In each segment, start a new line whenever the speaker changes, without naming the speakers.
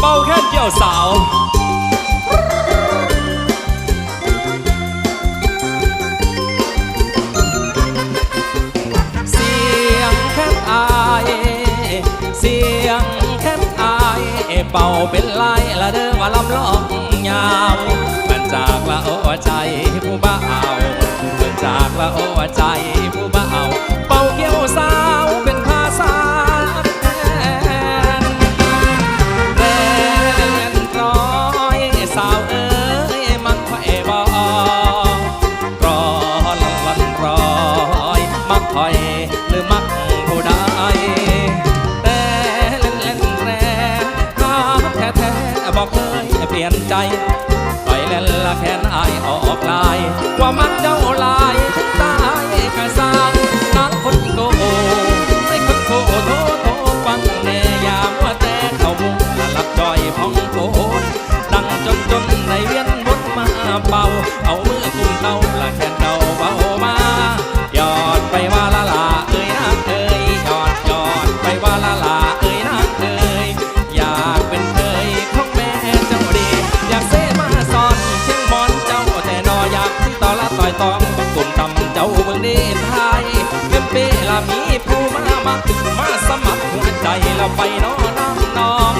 เป่าแค่เกี่ยวสาวเสียงแค่อายเสียงแค่อายเป่าเป็นลายละเด้อว่าลำลองยาวมันจากละโอ้ใจผู้บ่าวมันจากละโอ้ใจผู้บ่าว มักเจ้าลายตายกะซางนักคนโกไม่คนโกโทโทฟังแน่ยามว่าแต่เขามุงละลับจอยพองโกนดังจนจนในเวียนบนมาเป่าเอามือ มามามาสมัครหัวใจเราไปน้อน้ำนอง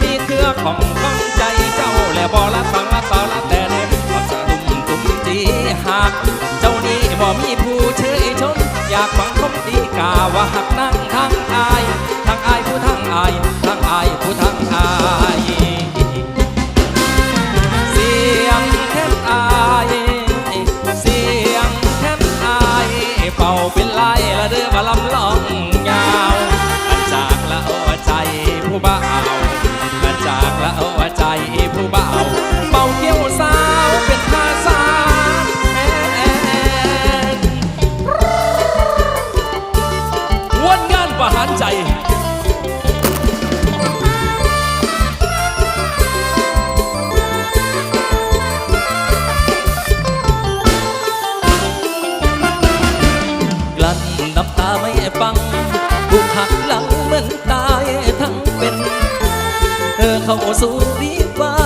มีเครือของข้องใจเจ้าและบอละฟังละสาละแต่เด็กปัสตุ่มตุ่มจีหากเจ้านี้บ่มีผู้เชยชม อยากฟังคมดีกาว่าหักนั่งทางอายทางอายผู้ทางอายทางอายผู้ทางอายเสียงแค่อายเสียงแค่อายเป่าเป็นลายละเด้อมาลำลอง ถูกหักหลังเหมือนตายทั้งเป็น เธอเข้าสู่ดีฟ้า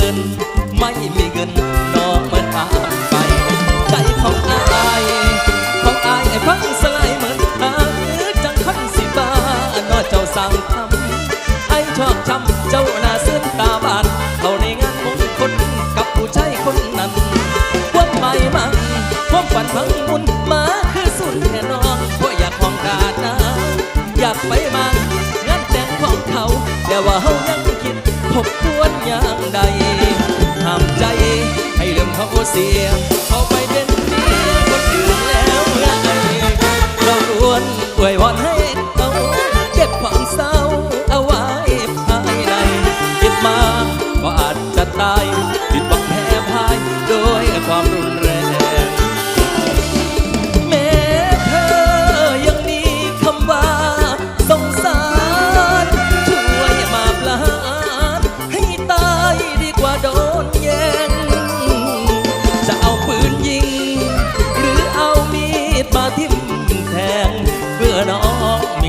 ิน ไม่มีเงินน้องมาตามไป ใจของอายของอายพังสลายเหมือนหางจังพันสิบานอเจ้าสั่งทำไอ้ชอบช้ำเจ้าหน้าซื่นตาบานเขาในงานมงคลกับผู้ชายคนนั้นความหมายมันความฝันพังมุนมาคือสุดแค่นองเพราะอยากของดาดนะอยากไปมางงานแต่งของเขาแต่ว่าเฮายังคิดทบทวน ย่างใดห้ามใจให้ลืมเขาเสียเขาไปเป็นเมียคนอื่นแล้วไงเราควนอวยพรให้เขาเก็บความเศร้าเอาไว้ภายในคิดมาก็อาจจะตาย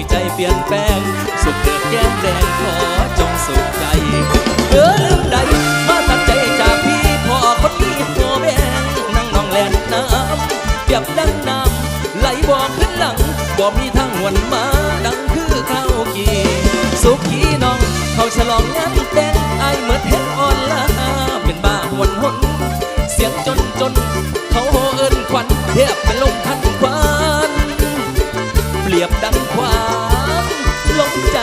ใจเปลี่ยนแปลง สุขเกิดแก้มแดงขอจงสุขใจเออลืมใดมาตัดใจจากพี่พ่อคนนี้พ่อแม่งนั่งนองแลนน้ำเปียบดังน้ำไหลบอกขึ้นหลังบ่มีทางหวนมาดังคือข้าวกีสุขีน้อง เขาฉลองงานแต่งไอเหมือนเห็ดอ่อนลาเป็นบ้าหวนหนเสียงจนจนเขาโหเอินควันเทียบ ความลงใจ